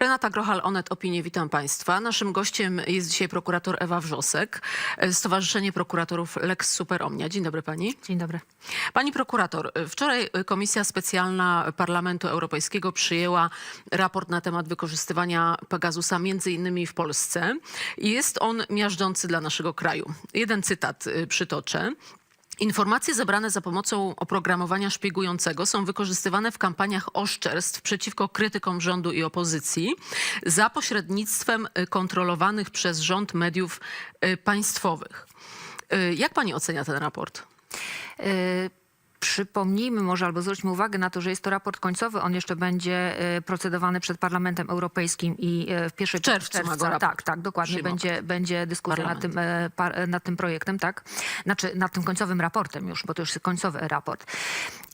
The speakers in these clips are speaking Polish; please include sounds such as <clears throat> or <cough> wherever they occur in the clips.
Renata Grochal, Onet Opinie, witam Państwa. Naszym gościem jest dzisiaj prokurator Ewa Wrzosek, e, Stowarzyszenie Prokuratorów Lex Super Omnia. Dzień dobry Pani. Dzień dobry. Pani prokurator, e, wczoraj Komisja Specjalna Parlamentu Europejskiego przyjęła raport na temat wykorzystywania Pegasusa między innymi w Polsce. Jest on miażdżący dla naszego kraju. Jeden cytat e, przytoczę. Informacje zebrane za pomocą oprogramowania szpiegującego są wykorzystywane w kampaniach oszczerstw przeciwko krytykom rządu i opozycji za pośrednictwem y, kontrolowanych przez rząd mediów y, państwowych. Y, Jak pani ocenia ten raport? Y, Przypomnijmy może albo zwróćmy uwagę na to, że jest to raport końcowy. On jeszcze będzie y, procedowany przed Parlamentem Europejskim i y, w pierwszej W czerwcu czerwca, ma go raport Tak, tak, dokładnie. przyjmować. Będzie, będzie dyskusja nad tym, e, par, e, nad tym projektem, tak? Znaczy nad tym końcowym raportem już, bo to już jest końcowy raport.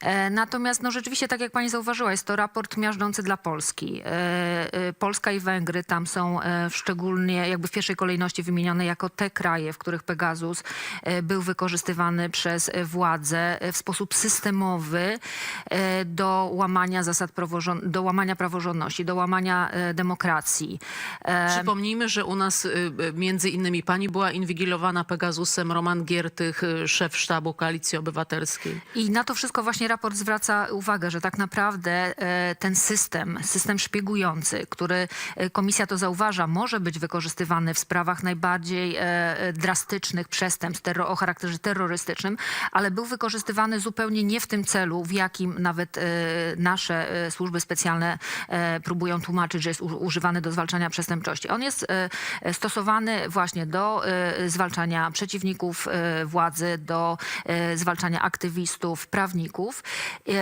E, Natomiast no rzeczywiście, tak jak pani zauważyła, jest to raport miażdżący dla Polski. E, e, Polska i Węgry tam są e, w szczególnie jakby w pierwszej kolejności wymienione jako te kraje, w których Pegasus e, był wykorzystywany przez e, władze e, w sposób systemowy e, do łamania zasad praworząd- do łamania praworządności, do łamania e, demokracji. E, Przypomnijmy, że u nas y, y, między innymi pani była inwigilowana Pegasusem, Roman Giertych, y, szef sztabu Koalicji Obywatelskiej. I na to wszystko właśnie raport zwraca uwagę, że tak naprawdę ten system, system szpiegujący, który komisja to zauważa, może być wykorzystywany w sprawach najbardziej drastycznych przestępstw o charakterze terrorystycznym, ale był wykorzystywany zupełnie nie w tym celu, w jakim nawet e, nasze e, służby specjalne e, próbują tłumaczyć, że jest używany do zwalczania przestępczości. On jest stosowany właśnie do zwalczania przeciwników władzy, do zwalczania aktywistów, prawników.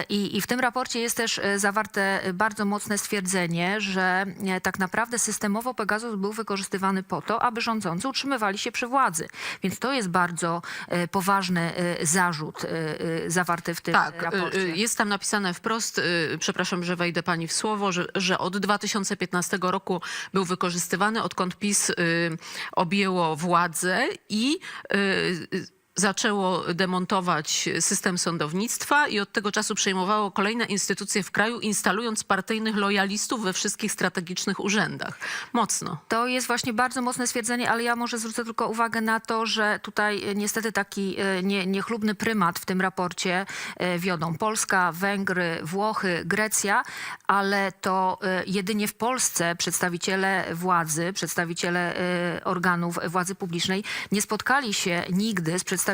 I, w tym raporcie jest też zawarte bardzo mocne stwierdzenie, że tak naprawdę systemowo Pegasus był wykorzystywany po to, aby rządzący utrzymywali się przy władzy. Więc to jest bardzo poważny zarzut e, e, zawarty w tym Tak, e, raporcie. y, y, jest tam napisane wprost, y, przepraszam, że wejdę pani w słowo, że, że od 2015 roku był wykorzystywany, odkąd PiS objęło władzę i zaczęło demontować system sądownictwa i od tego czasu przejmowało kolejne instytucje w kraju, instalując partyjnych lojalistów we wszystkich strategicznych urzędach. Mocno. To jest właśnie bardzo mocne stwierdzenie, ale ja może zwrócę tylko uwagę na to, że tutaj e, niestety taki e, nie, niechlubny prymat w tym raporcie e, wiodą Polska, Węgry, Włochy, Grecja, ale to jedynie w Polsce przedstawiciele władzy, przedstawiciele organów władzy publicznej nie spotkali się nigdy z przedstawicielami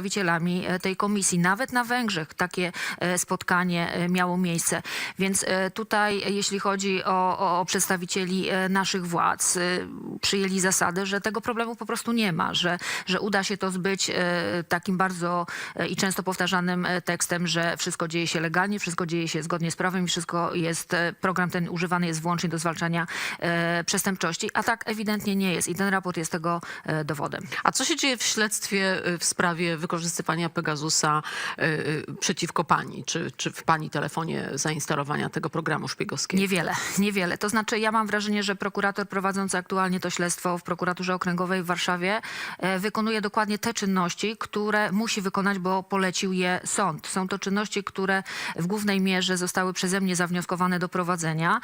e, tej komisji. Nawet na Węgrzech takie e, spotkanie e, miało miejsce. Więc tutaj, jeśli chodzi o, o, przedstawicieli naszych władz, przyjęli zasadę, że tego problemu po prostu nie ma, że, że uda się to zbyć takim bardzo i często powtarzanym tekstem, że wszystko dzieje się legalnie, wszystko dzieje się zgodnie z prawem i wszystko jest, program ten używany jest wyłącznie do zwalczania przestępczości, a tak ewidentnie nie jest i ten raport jest tego dowodem. A co się dzieje w śledztwie w sprawie wykorzystywania Pegasusa y, y, przeciwko pani? Czy, czy w pani telefonie zainstalowania tego programu szpiegowskiego? Niewiele, niewiele. To znaczy, ja mam wrażenie, że prokurator prowadzący aktualnie to śledztwo w prokuraturze okręgowej w Warszawie e, wykonuje dokładnie te czynności, które musi wykonać, bo polecił je sąd. Są to czynności, które w głównej mierze zostały przeze mnie zawnioskowane do prowadzenia.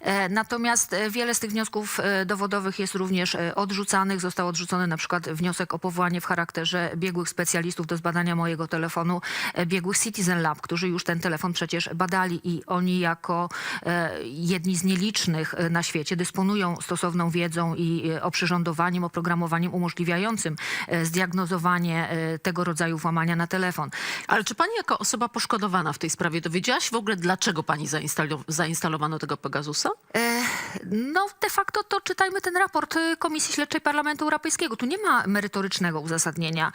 E, Natomiast e, wiele z tych wniosków e, dowodowych jest również e, odrzucanych. Został odrzucony na przykład wniosek o powołanie w charakterze biegłych specjalistów do zbadania mojego telefonu, e, biegłych Citizen Lab, którzy już ten telefon przecież badali i oni jako e, jedni z nielicznych e, na świecie dysponują stosowną wiedzą i oprzyrządowaniem, oprogramowaniem umożliwiającym zdiagnozowanie tego rodzaju włamania na telefon. Ale czy pani jako osoba poszkodowana w tej sprawie dowiedziałaś w ogóle, dlaczego pani zainstalo- zainstalowano tego Pegasusa? No, de facto to czytajmy ten raport Komisji Śledczej Parlamentu Europejskiego. Tu nie ma merytorycznego uzasadnienia.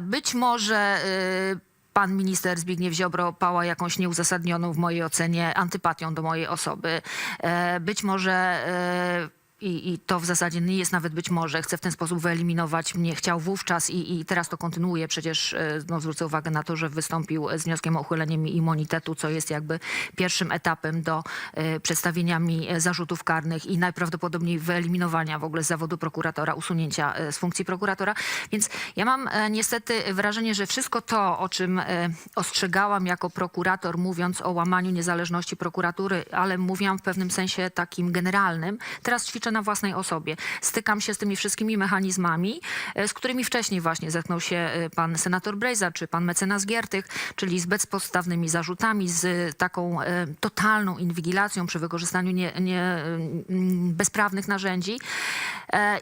Być może y, pan minister Zbigniew Ziobro pała jakąś nieuzasadnioną w mojej ocenie antypatią do mojej osoby. E, Być może e, i, i to w zasadzie nie jest nawet być może, chce w ten sposób wyeliminować mnie, chciał wówczas i, i teraz to kontynuuje. Przecież e, no, zwrócę uwagę na to, że wystąpił z wnioskiem o uchylenie mi immunitetu, co jest jakby pierwszym etapem do e, przedstawienia mi e, zarzutów karnych i najprawdopodobniej wyeliminowania w ogóle z zawodu prokuratora, usunięcia z funkcji prokuratora. Więc ja mam e, niestety wrażenie, że wszystko to, o czym e, ostrzegałam jako prokurator, mówiąc o łamaniu niezależności prokuratury, ale mówiłam w pewnym sensie takim generalnym, teraz ćwiczę na własnej osobie. Stykam się z tymi wszystkimi mechanizmami, e, z którymi wcześniej właśnie zetknął się e, pan senator Brejza czy pan mecenas Giertych, czyli z bezpodstawnymi zarzutami, z taką e, totalną inwigilacją przy wykorzystaniu nie, nie, mm, bezprawnych narzędzi.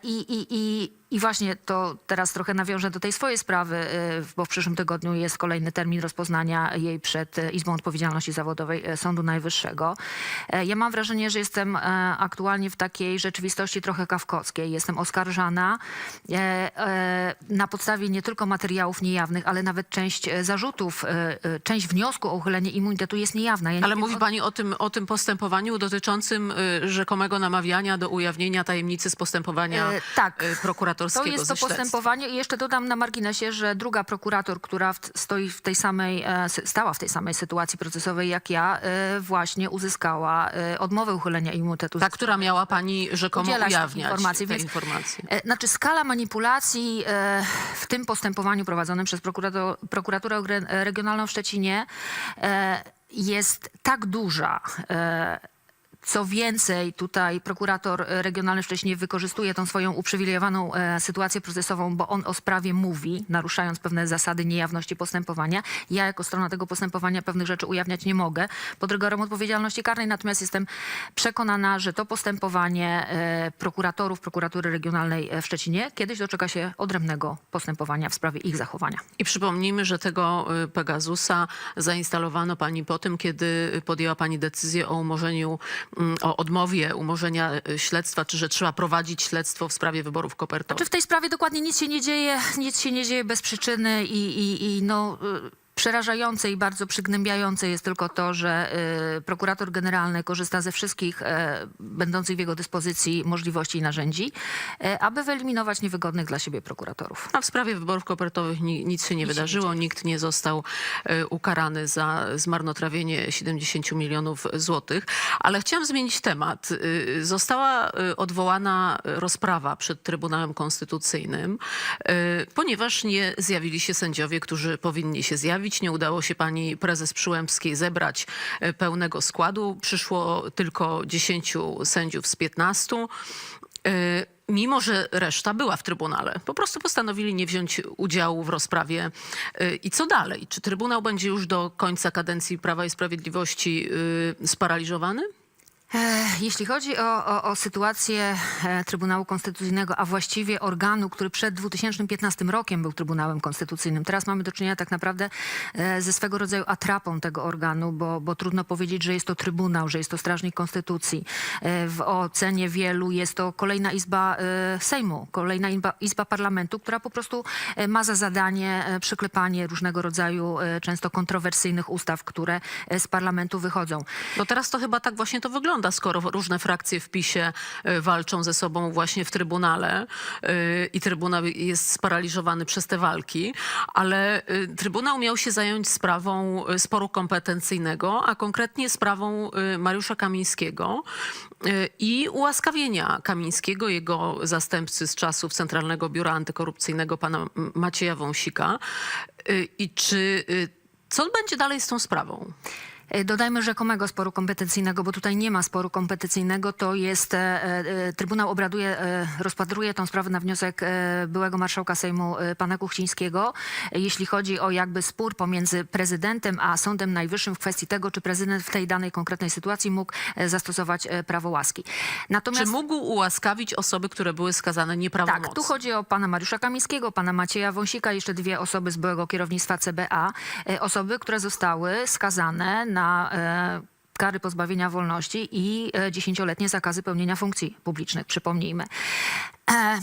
I, i, i, I właśnie to teraz trochę nawiążę do tej swojej sprawy, e, bo w przyszłym tygodniu jest kolejny termin rozpoznania jej przed e, Izbą Odpowiedzialności Zawodowej e, Sądu Najwyższego. E, Ja mam wrażenie, że jestem e, aktualnie w takiej rzeczywistości trochę kawkowskiej. Jestem oskarżana e, na podstawie nie tylko materiałów niejawnych, ale nawet część zarzutów, część wniosku o uchylenie immunitetu jest niejawna. Ja nie Ale mówi o- pani o tym, o tym postępowaniu dotyczącym y, rzekomego namawiania do ujawnienia tajemnicy z postępowania E, tak. y, To jest to postępowanie i jeszcze dodam na marginesie, że druga prokurator, która w, stoi w tej samej, e, stała w tej samej sytuacji procesowej jak ja, e, właśnie uzyskała e, odmowę uchylenia immunitetu. Ta, która miała pani rzekomo Udzielać ujawniać informacji, te więc- informacje. Znaczy skala manipulacji w tym postępowaniu prowadzonym przez prokuraturę regionalną w Szczecinie jest tak duża. Co więcej, tutaj prokurator regionalny w Szczecinie wykorzystuje tą swoją uprzywilejowaną e, sytuację procesową, bo on o sprawie mówi, naruszając pewne zasady niejawności postępowania. Ja jako strona tego postępowania pewnych rzeczy ujawniać nie mogę pod rygorem odpowiedzialności karnej, natomiast jestem przekonana, że to postępowanie e, prokuratorów prokuratury regionalnej e, w Szczecinie kiedyś doczeka się odrębnego postępowania w sprawie ich zachowania. I przypomnijmy, że tego Pegasusa zainstalowano pani po tym, kiedy podjęła pani decyzję o umorzeniu, o odmowie umorzenia y, śledztwa, czy że trzeba prowadzić śledztwo w sprawie wyborów kopertowych. Czy w tej sprawie dokładnie nic się nie dzieje, nic się nie dzieje bez przyczyny i, i, i no... y, Przerażające i bardzo przygnębiające jest tylko to, że y, prokurator generalny korzysta ze wszystkich y, będących w jego dyspozycji możliwości i narzędzi, y, aby wyeliminować niewygodnych dla siebie prokuratorów. A w sprawie wyborów kopertowych ni- nic się nie wydarzyło, nikt nie został e, ukarany za zmarnotrawienie 70 milionów złotych. Ale chciałam zmienić temat. Y, Została y, odwołana rozprawa przed Trybunałem Konstytucyjnym, y, ponieważ nie zjawili się sędziowie, którzy powinni się zjawić. Nie udało się pani prezes Przyłębskiej zebrać e, pełnego składu. Przyszło tylko 10 sędziów z 15. Y, Mimo, że reszta była w Trybunale, po prostu postanowili nie wziąć udziału w rozprawie. Y, I co dalej? Czy Trybunał będzie już do końca kadencji Prawa i Sprawiedliwości sparaliżowany? Jeśli chodzi o, o, o sytuację e, Trybunału Konstytucyjnego, a właściwie organu, który przed 2015 rokiem był Trybunałem Konstytucyjnym, teraz mamy do czynienia tak naprawdę e, ze swego rodzaju atrapą tego organu, bo, bo trudno powiedzieć, że jest to Trybunał, że jest to Strażnik Konstytucji. E, W ocenie wielu jest to kolejna izba Sejmu, kolejna izba, izba parlamentu, która po prostu ma za zadanie przyklepanie różnego rodzaju często kontrowersyjnych ustaw, które z parlamentu wychodzą. No teraz to chyba tak właśnie to wygląda, skoro różne frakcje w PiSie y, walczą ze sobą właśnie w Trybunale y, i Trybunał jest sparaliżowany przez te walki, ale y, Trybunał miał się zająć sprawą sporu kompetencyjnego, a konkretnie sprawą Mariusza Kamińskiego i ułaskawienia Kamińskiego, jego zastępcy z czasów Centralnego Biura Antykorupcyjnego, pana Macieja Wąsika. I czy... Co będzie dalej z tą sprawą? E, Dodajmy rzekomego sporu kompetencyjnego, bo tutaj nie ma sporu kompetencyjnego. To jest, e, e, Trybunał obraduje, rozpatruje tą sprawę na wniosek byłego marszałka Sejmu pana Kuchcińskiego. Jeśli chodzi o jakby spór pomiędzy prezydentem a Sądem Najwyższym w kwestii tego, czy prezydent w tej danej konkretnej sytuacji mógł zastosować prawo łaski. Natomiast Czy mógł ułaskawić osoby, które były skazane nieprawomocnie? tak, tu chodzi o pana Mariusza Kamińskiego, pana Macieja Wąsika, jeszcze dwie osoby z byłego kierownictwa CBA. Osoby, które zostały skazane na e, kary pozbawienia wolności i e, dziesięcioletnie zakazy pełnienia funkcji publicznych, przypomnijmy. E,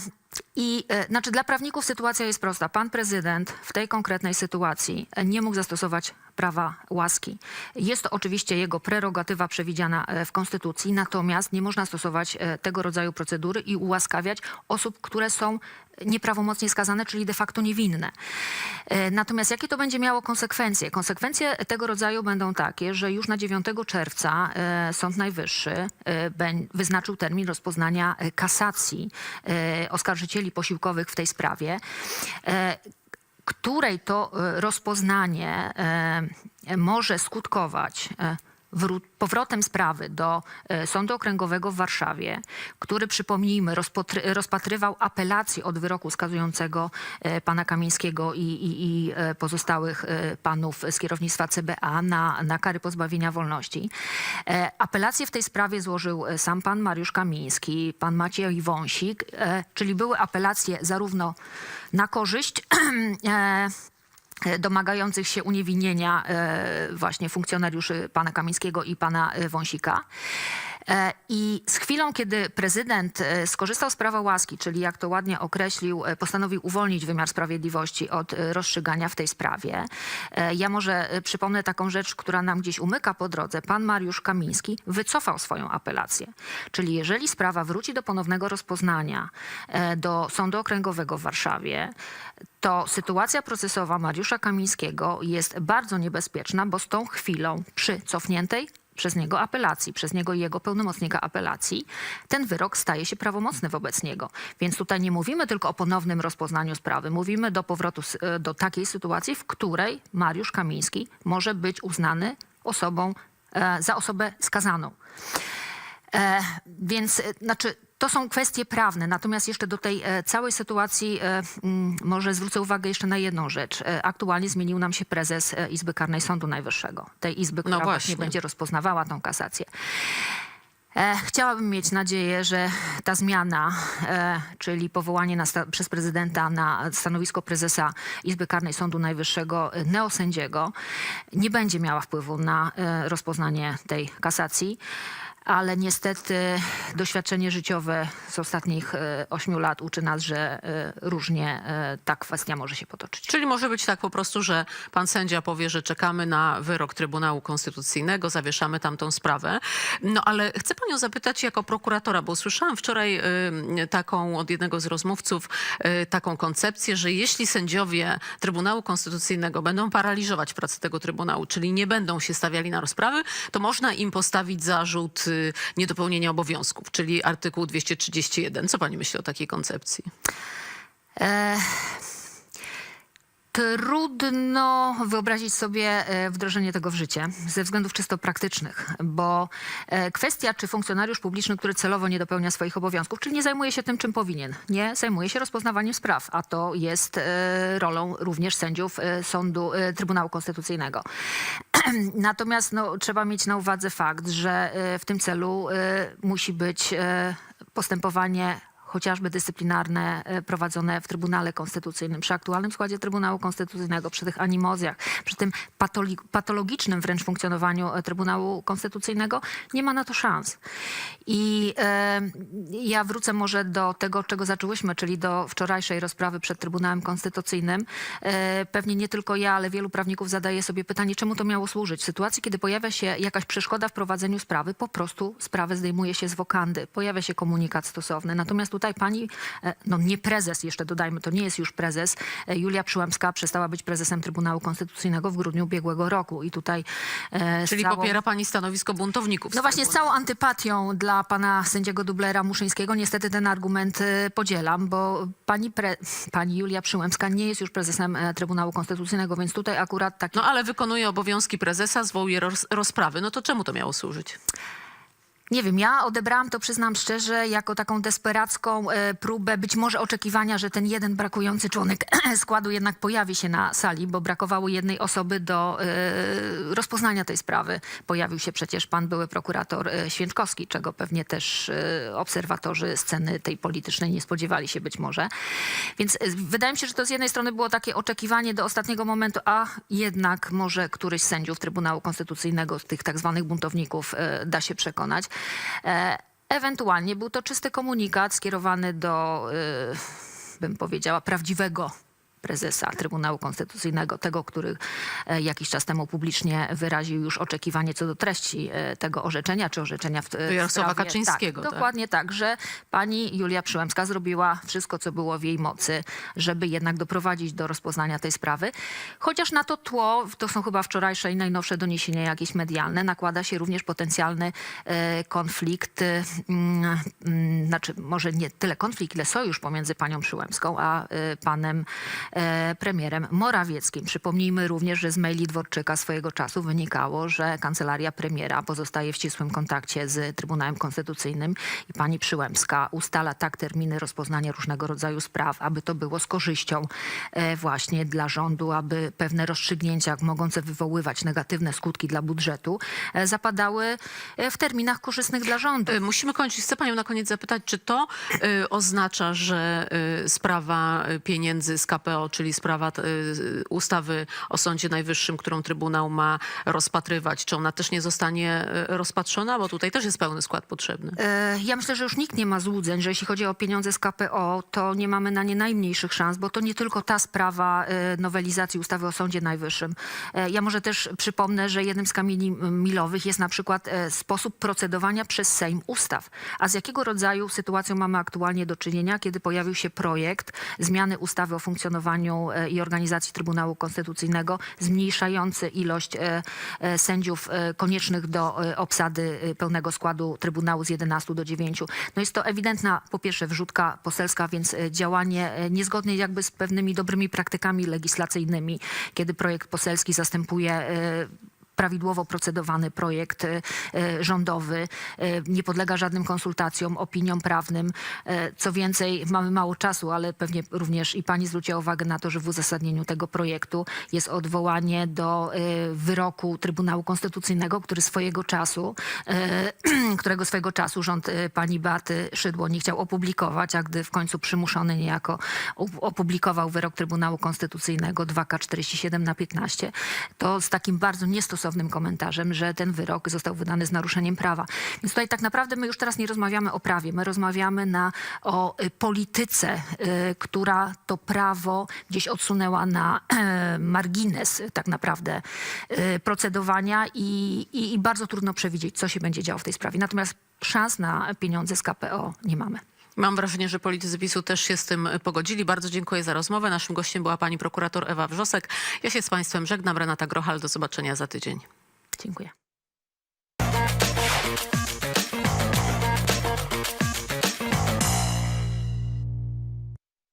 I znaczy dla prawników sytuacja jest prosta. Pan prezydent w tej konkretnej sytuacji nie mógł zastosować prawa łaski. Jest to oczywiście jego prerogatywa przewidziana w Konstytucji, natomiast nie można stosować tego rodzaju procedury i ułaskawiać osób, które są nieprawomocnie skazane, czyli de facto niewinne. E, Natomiast jakie to będzie miało konsekwencje? Konsekwencje tego rodzaju będą takie, że już na 9 czerwca e, Sąd Najwyższy e, wyznaczył termin rozpoznania kasacji oskarżycieli posiłkowych w tej sprawie której to rozpoznanie może skutkować powrotem sprawy do e, Sądu Okręgowego w Warszawie, który, przypomnijmy, rozpatrywał apelację od wyroku skazującego e, pana Kamińskiego i, i, i e, pozostałych panów z kierownictwa CBA na, na kary pozbawienia wolności. Apelację w tej sprawie złożył sam pan Mariusz Kamiński, pan Maciej Wąsik, czyli były apelacje zarówno na korzyść <clears throat> domagających się uniewinnienia e, właśnie funkcjonariuszy pana Kamińskiego i pana e, Wąsika. E, I z chwilą, kiedy prezydent e, skorzystał z prawa łaski, czyli jak to ładnie określił, e, postanowił uwolnić wymiar sprawiedliwości od rozstrzygania w tej sprawie. Ja może przypomnę taką rzecz, która nam gdzieś umyka po drodze. Pan Mariusz Kamiński wycofał swoją apelację. Czyli jeżeli sprawa wróci do ponownego rozpoznania do Sądu Okręgowego w Warszawie, to sytuacja procesowa Mariusza Kamińskiego jest bardzo niebezpieczna, bo z tą chwilą przy cofniętej przez niego apelacji, przez niego i jego pełnomocnika apelacji, ten wyrok staje się prawomocny wobec niego. Więc tutaj nie mówimy tylko o ponownym rozpoznaniu sprawy, mówimy do powrotu e, do takiej sytuacji, w której Mariusz Kamiński może być uznany osobą, e, za osobę skazaną. E, więc znaczy, to są kwestie prawne. Natomiast jeszcze do tej e, całej sytuacji e, może zwrócę uwagę jeszcze na jedną rzecz. E, aktualnie zmienił nam się prezes Izby Karnej Sądu Najwyższego. Tej izby, która właśnie. właśnie. będzie rozpoznawała tą kasację. Chciałabym mieć nadzieję, że ta zmiana, czyli powołanie na przez prezydenta na stanowisko prezesa Izby Karnej Sądu Najwyższego neosędziego, nie będzie miała wpływu na rozpoznanie tej kasacji. Ale niestety doświadczenie życiowe z ostatnich e, ośmiu lat uczy nas, że e, różnie e, ta kwestia może się potoczyć. Czyli może być tak po prostu, że pan sędzia powie, że czekamy na wyrok Trybunału Konstytucyjnego, zawieszamy tamtą sprawę. No ale chcę panią zapytać jako prokuratora, bo słyszałam wczoraj y, taką od jednego z rozmówców y, taką koncepcję, że jeśli sędziowie Trybunału Konstytucyjnego będą paraliżować pracę tego Trybunału, czyli nie będą się stawiali na rozprawy, to można im postawić zarzut niedopełnienia obowiązków, czyli artykuł 231. Co pani myśli o takiej koncepcji? Trudno wyobrazić sobie e, wdrożenie tego w życie ze względów czysto praktycznych, bo e, kwestia, czy funkcjonariusz publiczny, który celowo nie dopełnia swoich obowiązków, czyli nie zajmuje się tym, czym powinien, nie zajmuje się rozpoznawaniem spraw, a to jest e, rolą również sędziów sądu, Trybunału Konstytucyjnego. <clears throat> Natomiast no, trzeba mieć na uwadze fakt, że w tym celu musi być postępowanie chociażby dyscyplinarne e, prowadzone w Trybunale Konstytucyjnym, przy aktualnym składzie Trybunału Konstytucyjnego, przy tych animozjach, przy tym patologicznym wręcz funkcjonowaniu e, Trybunału Konstytucyjnego, nie ma na to szans. I e, ja wrócę może do tego, czego zaczęłyśmy, czyli do wczorajszej rozprawy przed Trybunałem Konstytucyjnym. Pewnie nie tylko ja, ale wielu prawników zadaje sobie pytanie, czemu to miało służyć. W sytuacji, kiedy pojawia się jakaś przeszkoda w prowadzeniu sprawy, po prostu sprawę zdejmuje się z wokandy. Pojawia się komunikat stosowny. Natomiast tutaj pani, e, no nie prezes jeszcze dodajmy, to nie jest już prezes, e, Julia Przyłębska przestała być prezesem Trybunału Konstytucyjnego w grudniu ubiegłego roku. I tutaj e, Czyli całą- popiera pani stanowisko buntowników. no właśnie z całą antypatią dla pana sędziego dublera Muszyńskiego niestety ten argument podzielam, bo pani, pre, pani Julia Przyłębska nie jest już prezesem Trybunału Konstytucyjnego, więc tutaj akurat taki... No ale wykonuje obowiązki prezesa, zwołuje roz, rozprawy. No to czemu to miało służyć? Nie wiem, ja odebrałam to, przyznam szczerze, jako taką desperacką e, próbę, być może oczekiwania, że ten jeden brakujący członek <clears throat> składu jednak pojawi się na sali, bo brakowało jednej osoby do e, rozpoznania tej sprawy. Pojawił się przecież pan były prokurator e, Święczkowski, czego pewnie też obserwatorzy sceny tej politycznej nie spodziewali się być może. Więc wydaje mi się, że to z jednej strony było takie oczekiwanie do ostatniego momentu, a jednak może któryś z sędziów Trybunału Konstytucyjnego, tych tak zwanych buntowników, da się przekonać. E, Ewentualnie był to czysty komunikat skierowany do, y, bym powiedziała, prawdziwego prezesa Trybunału Konstytucyjnego, tego, który e, jakiś czas temu publicznie wyraził już oczekiwanie co do treści e, tego orzeczenia, czy orzeczenia w, w Jarosława sprawie- Kaczyńskiego, Tak, tak? dokładnie tak, że pani Julia Przyłębska zrobiła wszystko, co było w jej mocy, żeby jednak doprowadzić do rozpoznania tej sprawy. Chociaż na to tło, to są chyba wczorajsze i najnowsze doniesienia jakieś medialne, nakłada się również potencjalny e, konflikt, e, mm, znaczy może nie tyle konflikt, ile sojusz pomiędzy panią Przyłębską a e, panem e, premierem Morawieckim. Przypomnijmy również, że z maili Dworczyka swojego czasu wynikało, że kancelaria premiera pozostaje w ścisłym kontakcie z Trybunałem Konstytucyjnym i pani Przyłębska ustala tak terminy rozpoznania różnego rodzaju spraw, aby to było z korzyścią e, właśnie dla rządu, aby pewne rozstrzygnięcia mogące wywoływać negatywne skutki dla budżetu e, zapadały e, w terminach korzystnych dla rządu. Musimy kończyć. Chcę panią na koniec zapytać, czy to oznacza, że sprawa pieniędzy z KPO, czyli sprawa y, ustawy o Sądzie Najwyższym, którą Trybunał ma rozpatrywać, czy ona też nie zostanie y, rozpatrzona? Bo tutaj też jest pełny skład potrzebny. E, Ja myślę, że już nikt nie ma złudzeń, że jeśli chodzi o pieniądze z KPO, to nie mamy na nie najmniejszych szans, bo to nie tylko ta sprawa e, nowelizacji ustawy o Sądzie Najwyższym. E, Ja może też przypomnę, że jednym z kamieni milowych jest na przykład sposób procedowania przez Sejm ustaw. A z jakiego rodzaju sytuacją mamy aktualnie do czynienia, kiedy pojawił się projekt zmiany ustawy o funkcjonowaniu e, i organizacji Trybunału Konstytucyjnego, zmniejszający ilość e, e, sędziów koniecznych do obsady pełnego składu Trybunału z 11 do 9. No jest to ewidentna, po pierwsze, wrzutka poselska, więc działanie niezgodne jakby z pewnymi dobrymi praktykami legislacyjnymi, kiedy projekt poselski zastępuje prawidłowo procedowany projekt e, e, rządowy, e, nie podlega żadnym konsultacjom, opiniom prawnym. Co więcej, mamy mało czasu, ale pewnie również i pani zwróciła uwagę na to, że w uzasadnieniu tego projektu jest odwołanie do wyroku Trybunału Konstytucyjnego, który swojego czasu, <clears throat> którego swojego czasu rząd pani Beaty Szydło nie chciał opublikować, a gdy w końcu przymuszony niejako op- opublikował wyrok Trybunału Konstytucyjnego 2K47 na 15, to z takim bardzo komentarzem, że ten wyrok został wydany z naruszeniem prawa. Więc tutaj tak naprawdę my już teraz nie rozmawiamy o prawie, my rozmawiamy na, o y, polityce, y, która to prawo gdzieś odsunęła na e, margines tak naprawdę y, procedowania i, i, i bardzo trudno przewidzieć, co się będzie działo w tej sprawie. Natomiast szans na pieniądze z KPO nie mamy. Mam wrażenie, że politycy PiSu też się z tym pogodzili. Bardzo dziękuję za rozmowę. Naszym gościem była pani prokurator Ewa Wrzosek. Ja się z państwem żegnam. Renata Grochal. Do zobaczenia za tydzień. Dziękuję.